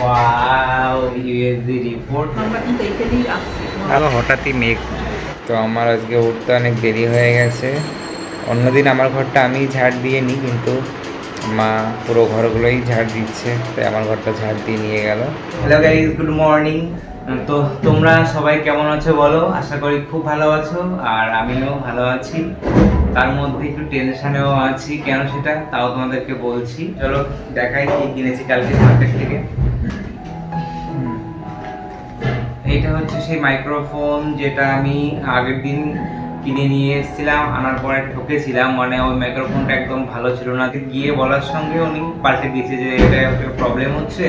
Wow USD report আমরা কিন্তু এইখানেই আসছি আবার হঠাৎই মেঘ। তো আমার আজকে উঠতে অনেক দেরি হয়ে গেছে। অন্যদিন আমার ঘরটা আমি ঝাড় দিয়ে নিই কিন্তু মা পুরো ঘরগুলোই ঝাড় দিচ্ছে তাই আমার ঘরটা ঝাড় দিয়ে নিয়ে গেল। হ্যালো গাইজ গুড মর্নিং তো তোমরা সবাই কেমন আছো বলো? আশা করি খুব ভালো আছো আর আমিও ভালো আছি। তার মধ্যে একটু টেনশনেও আছি। কেন সেটা? তাও তোমাদেরকে বলছি। চলো, দেখাই কি কিনেছি কালকে মার্কেট থেকে। এটা হচ্ছে সেই মাইক্রোফোন যেটা আমি আগের দিন কিনে নিয়ে এসেছিলাম, আনার পরে ঠকেছিলাম। মানে ওই মাইক্রোফোনটা একদম ভালো ছিল না। গিয়ে বলার সঙ্গে উনি পাল্টে দিয়েছে যে এটা একটা প্রবলেম হচ্ছে।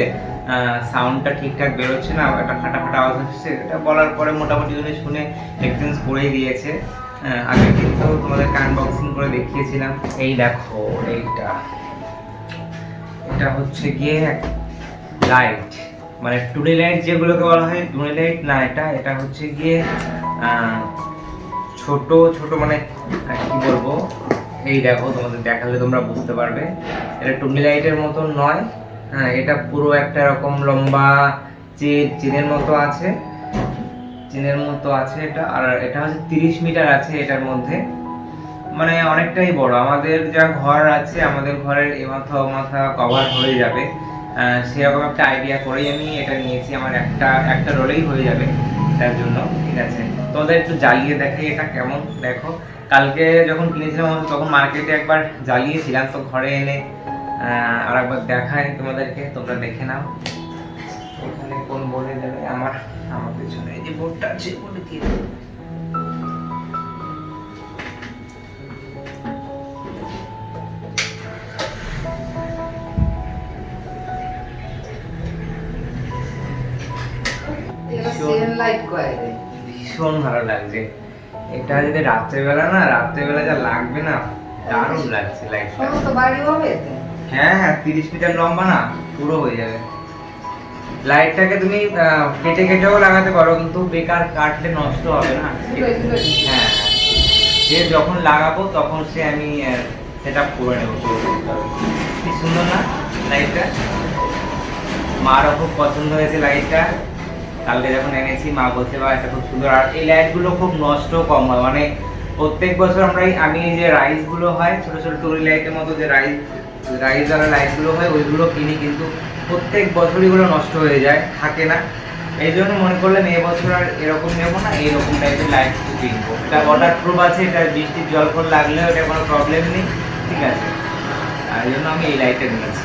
সাউন্ডটা ঠিকঠাক বেরোচ্ছে না, একটা ফাটা ফাটা আওয়াজ হচ্ছে এটা বলার পরে মোটামুটি উনি শুনে এক্সচেঞ্জ করেই দিয়েছে। আহ, আগের দিন তো তোমাদেরকে আনবক্সিং করে দেখিয়েছিলাম। এই দেখো এইটা। এটা হচ্ছে গিয়ে লাইট মানে টুনি লাইট যেগুলোকে বলা হয় টুনি লাইট না এটা এটা হচ্ছে গিয়ে ছোট ছোট মানে কি বলব? এই দেখো তোমাদের দেখালে তোমরা বুঝতে পারবে। এটা টুনি লাইটের মতো নয়। হ্যাঁ এটা পুরো একটা রকম লম্বা চেন চেনের মতো আছে। চেনের মতো আছে এটা, আর এটা হচ্ছে তিরিশ মিটার আছে এটার মধ্যে। মানে অনেকটাই বড়। আমাদের যা ঘর আছে, আমাদের ঘরের এ মাথা ও মাথা কভার হয়ে যাবে। সেরকম একটা আইডিয়া করেই আমি এটা নিয়েছি। আমার একটা একটা রোলেই হয়ে যাবে তার জন্য, ঠিক আছে? তোমাদের একটু জ্বালিয়ে দেখাই এটা কেমন, দেখো। কালকে যখন কিনেছিলাম তখন মার্কেটে একবার জ্বালিয়েছিলাম। তো ঘরে এনে আর একবার দেখাই তোমাদেরকে, তোমরা দেখে নাও। এখানে কোন বলে দেবে? আমার আমার পেছনে। এই যে বোর্ডটা আছে বোর্ডে দিয়ে দেবো। ভীষণ ভালো লাগছে। এটা যদি রাত্রেবেলা না রাত্রেবেলা যা লাগবে না দারুণ লাগছে লাইটটা বাড়ি হবে হ্যাঁ হ্যাঁ তিরিশ মিটার লম্বা না পুরো হয়ে যাবে। লাইটটাকে তুমি কেটে কেটেও লাগাতে পারো, কিন্তু বেকার কাটলে নষ্ট হবে না। হ্যাঁ। সে যখন লাগাবো, তখন সে আমি সেট আপ করে নেব। কি সুন্দর না, লাইটটা? মারও খুব পছন্দ হয়েছে লাইটটা। কালকে যখন এনেছি, মা বলছে বা এটা খুব সুন্দর। আর এই লাইটগুলো খুব নষ্ট কম হয়। মানে প্রত্যেক বছর আমরা আমি যে রাইসগুলো হয়, ছোট ছোট টুরি লাইটের মতো যে রাইস রাইস ওয়ালা লাইটগুলো হয়, ওইগুলো কিনি কিন্তু প্রত্যেক বছরই গুলো নষ্ট হয়ে যায়, থাকে না। এই জন্য মনে করলাম এবছর বছর আর এরকম নেব না, এইরকম টাইপের লাইট কিনবো। এটা ওয়াটার প্রুফ আছে, এটা বৃষ্টির জল ফল লাগলে এটা কোনো প্রবলেম নেই, ঠিক আছে। আর জন্য আমি এই লাইটটা নিয়েছি।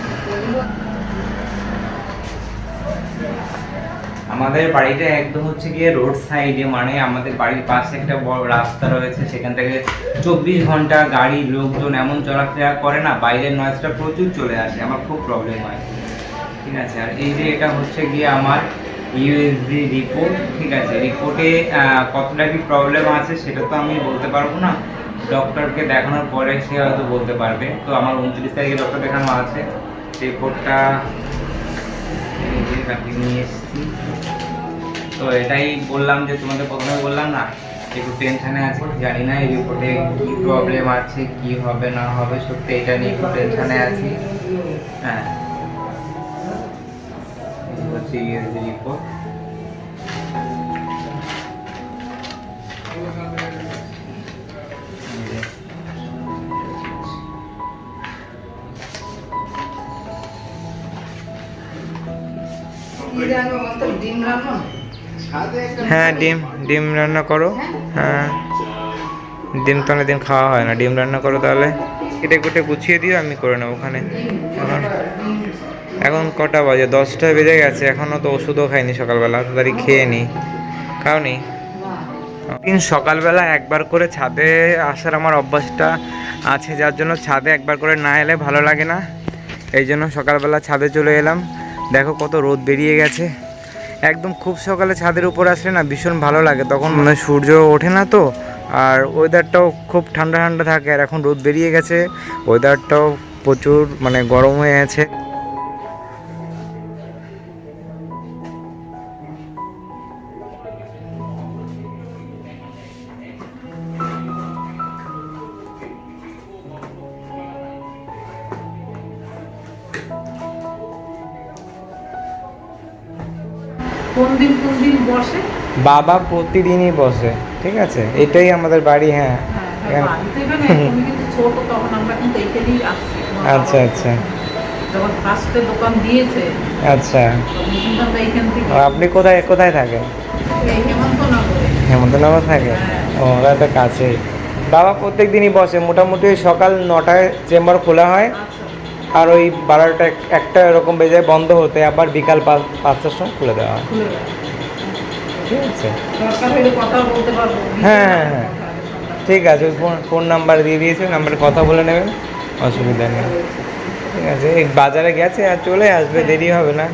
আমাদের বাড়িটা একদম হচ্ছে গিয়ে রোড সাইডে মানে আমাদের বাড়ির পাশে একটা বড় রাস্তা রয়েছে, সেখান থেকে চব্বিশ ঘণ্টা গাড়ি, লোকজন এমন চলাফেরা করে না, বাইরের নয়েজটা প্রচুর চলে আসে, আমার খুব প্রবলেম হয়। ঠিক আছে, আর এই যে এটা হচ্ছে গিয়ে আমার ইউএসডি রিপোর্ট ঠিক আছে রিপোর্টে কতটা কি প্রবলেম আছে সেটা তো আমি বলতে পারব না ডক্টরকে দেখানোর পরে সে হয়তো বলতে পারবে, তো আমার উনত্রিশ তারিখে ডক্টর দেখানো আছে রিপোর্টটা এই নিয়ে এসেছি। তো এটাই বললাম যে তোমাদের প্রথমে বললাম না, একটু টেনশনে আছি, জানি না এই রিপোর্টে কি প্রবলেম আছে, কি হবে, না হবে, সত্যি এটা নিয়ে একটু টেনশনে আছি। হ্যাঁ। হচ্ছে রিপোর্ট হ্যাঁ ডিম ডিম রান্না করো। হ্যাঁ। ডিম তো অনেকদিন খাওয়া হয় না। ডিম রান্না করো তাহলে। কেটে কুটে গুছিয়ে দিও, আমি করে নেব ওখানে। এখন কটা বাজে? দশটা বেজে গেছে। এখনও তো ওষুধও খাইনি সকালবেলা। তাড়াতাড়ি খেয়ে নি। খাওনি দিন সকালবেলা একবার করে ছাদে আসার আমার অভ্যাসটা আছে। যার জন্য ছাদে একবার করে না এলে ভালো লাগে না। এই জন্য সকালবেলা ছাদে চলে এলাম। দেখো কত রোদ বেরিয়ে গেছে। একদম খুব সকালে ছাদের উপর আসলে না ভীষণ ভালো লাগে। তখন মানে সূর্য ওঠে না তো, আর ওয়েদারটাও খুব ঠান্ডা ঠান্ডা থাকে, আর এখন রোদ বেরিয়ে গেছে। ওয়েদারটাও প্রচুর মানে গরম হয়ে আছে। দিন কোন দিন বসে? বাবা প্রতিদিনই বসে ঠিক আছে? এটাই আমাদের বাড়ি হ্যাঁ। হ্যাঁ, ছোট তখন আমরা কিন্তু এখানেই আসছি। আচ্ছা আচ্ছা। যখন ফার্স্টে দোকান দিয়েছে আচ্ছা। আপনি কোথায় কোথায় থাকেন? হেমন্তনগরে। থাকে? ওরা তো কাছেই। বাবা প্রত্যেক দিনই বসে মোটামুটি ওই সকাল নটায় চেম্বার খোলা হয়। আচ্ছা। আর ওই বারোটা একটা এরকম বেজে যায় বন্ধ হতে আবার বিকাল পাঁচটার সময় খুলে দেওয়া হয়। ঠিক আছে। হ্যাঁ, হ্যাঁ, হ্যাঁ। ঠিক আছে ওই ফোন ফোন নাম্বার দিয়ে দিয়েছে নাম্বারে কথা বলে নেবেন অসুবিধা নেই। ঠিক আছে এই বাজারে গেছে আর চলে আসবে দেরি হবে না।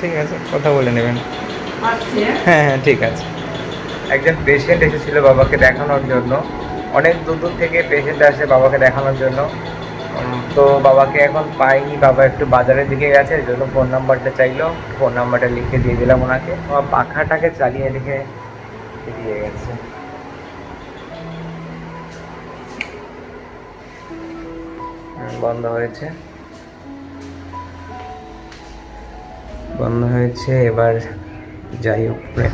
ঠিক আছে কথা বলে নেবেন। হ্যাঁ? হ্যাঁ হ্যাঁ ঠিক আছে। একজন পেশেন্ট এসেছিল বাবাকে দেখানোর জন্য। অনেক দূর দূর থেকে পেশেন্ট আসে বাবাকে দেখানোর জন্য। তো বাবাকে এখন পাইনি, বাবা একটু বাজারের দিকে গেছে জন্য ফোন নাম্বারটা চাইলো ফোন নাম্বারটা লিখে দিয়ে দিলাম ওনাকে। পাখাটাকে চালিয়ে রেখে দিয়ে গেছে। বন্ধ হয়েছে। বন্ধ হয়েছে, এবার যাই উপরে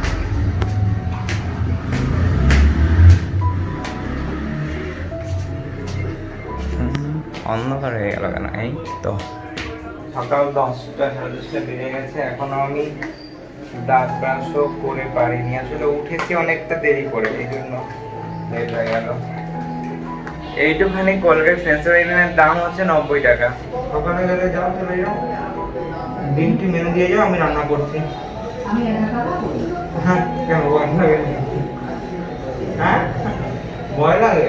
অন্ধকার হয়ে গেল কেন? এই তো। সকাল দশটা সাড়ে দশটা বেজে গেছে এখনও আমি দাঁত ব্রাশও করে পারিনি। আসলে উঠেছি অনেকটা দেরি করে এই জন্য লেট হয়ে গেল। এইটুখানি কোলগেট সেন্সোরিনের দাম হচ্ছে নব্বই টাকা। ওখানে গেলে যাও চলে যাও। ডিমটি মেনু দিয়ে যাও আমি রান্না করছি। আমি একা খাব? হ্যাঁ কেন ভয় লাগে হ্যাঁ? ভয় লাগে?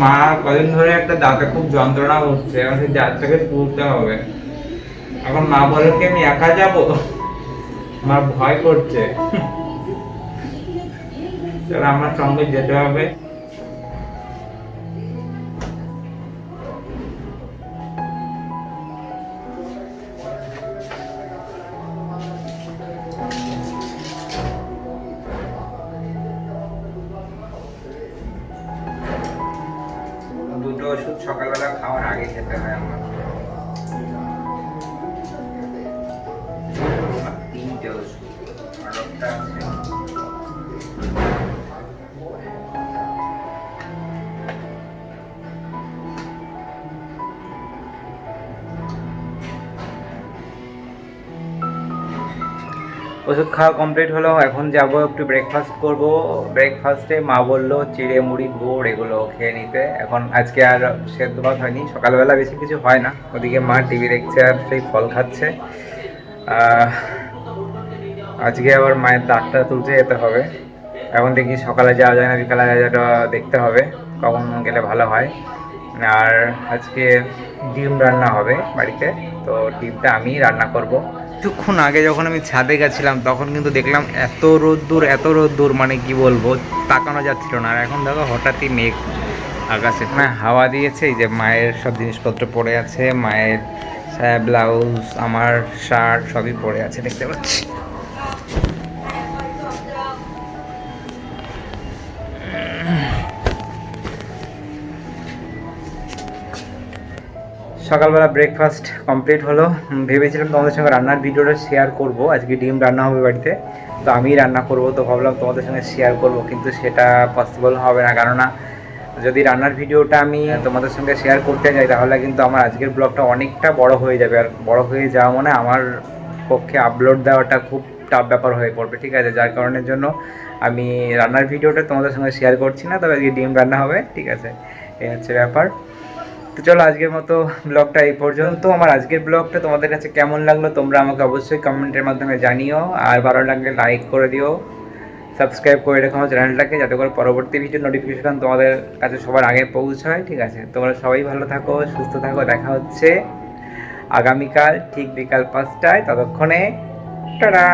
মা কদিন ধরে একটা দাঁতে খুব যন্ত্রণা হচ্ছে, এখন সেই দাঁতটাকে তুলতে হবে। এখন মা বলে কি, আমি একা যাব? আমার ভয় করছে। আমার সঙ্গে যেতে হবে। খাওয়ার আগে ওষুধ খাওয়া কমপ্লিট হলো, এখন যাব একটু ব্রেকফাস্ট করব। ব্রেকফাস্টে মা বলল, চিড়ে মুড়ি, গুড় এগুলো খেয়ে নিতে। এখন আজকে আর সেদ্ধ ভাত হয়নি, সকালবেলা বেশি কিছু হয় না। ওদিকে মা টিভি দেখছে আর সেই ফল খাচ্ছে। আজকে আবার মায়ের দাঁতটা তুলতে যেতে হবে। এখন দেখি সকালে যাওয়া যায় না, বিকালে যাওয়া যায় দেখতে হবে, কখন গেলে ভালো হয়। আর আজকে ডিম রান্না হবে বাড়িতে, তো ডিমটা আমি রান্না করব। কিছুক্ষণ আগে যখন আমি ছাদে গেছিলাম, তখন কিন্তু দেখলাম এত রোদ্দুর এত রোদ্দুর মানে কি বলব, তাকানো যাচ্ছিল না। আর এখন দেখো হঠাৎই মেঘ আকাশে না হাওয়া দিয়েছে, এই যে মায়ের সব জিনিসপত্র পড়ে আছে, মায়ের ব্লাউজ আমার শার্ট সবই পড়ে আছে, দেখতে পাচ্ছি। সকালবেলা ব্রেকফাস্ট কমপ্লিট হলো। ভেবেছিলাম তোমাদের সঙ্গে রান্নার ভিডিওটা শেয়ার করব। আজকে ডিম রান্না হবে বাড়িতে। তো আমি রান্না করব, তো ভাবলাম তোমাদের সঙ্গে শেয়ার করব, কিন্তু সেটা পসিবল হবে না। কেননা, যদি রান্নার ভিডিওটা আমি তোমাদের সঙ্গে শেয়ার করতে যাই, তাহলে কিন্তু আমার আজকের ব্লগটা অনেকটা বড় হয়ে যাবে। আর বড় হয়ে যাওয়া মানে আমার পক্ষে আপলোড দেওয়াটা খুব টাফ ব্যাপার হয়ে পড়বে, ঠিক আছে? যার কারণের জন্য আমি রান্নার ভিডিওটা তোমাদের সঙ্গে শেয়ার করছি না, তবে আজকে ডিম রান্না হবে, ঠিক আছে? এই হচ্ছে ব্যাপার। তো চলো আজকের মতো ব্লগটা এই পর্যন্ত। আমার আজকের ব্লগটা তোমাদের কাছে কেমন লাগল তোমরা আমাকে অবশ্যই কমেন্টের মাধ্যমে জানিও। আর ভালো লাগলে লাইক করে দিও। সাবস্ক্রাইব করে রেখো আমার চ্যানেলটাকে যাতে করে পরবর্তী ভিডিও নোটিফিকেশন তোমাদের কাছে সবার আগে পৌঁছায়, ঠিক আছে? তোমরা সবাই ভালো থাকো, সুস্থ থাকো, দেখা হচ্ছে আগামীকাল, ঠিক বিকাল পাঁচটায়, ততক্ষণে, টাটা!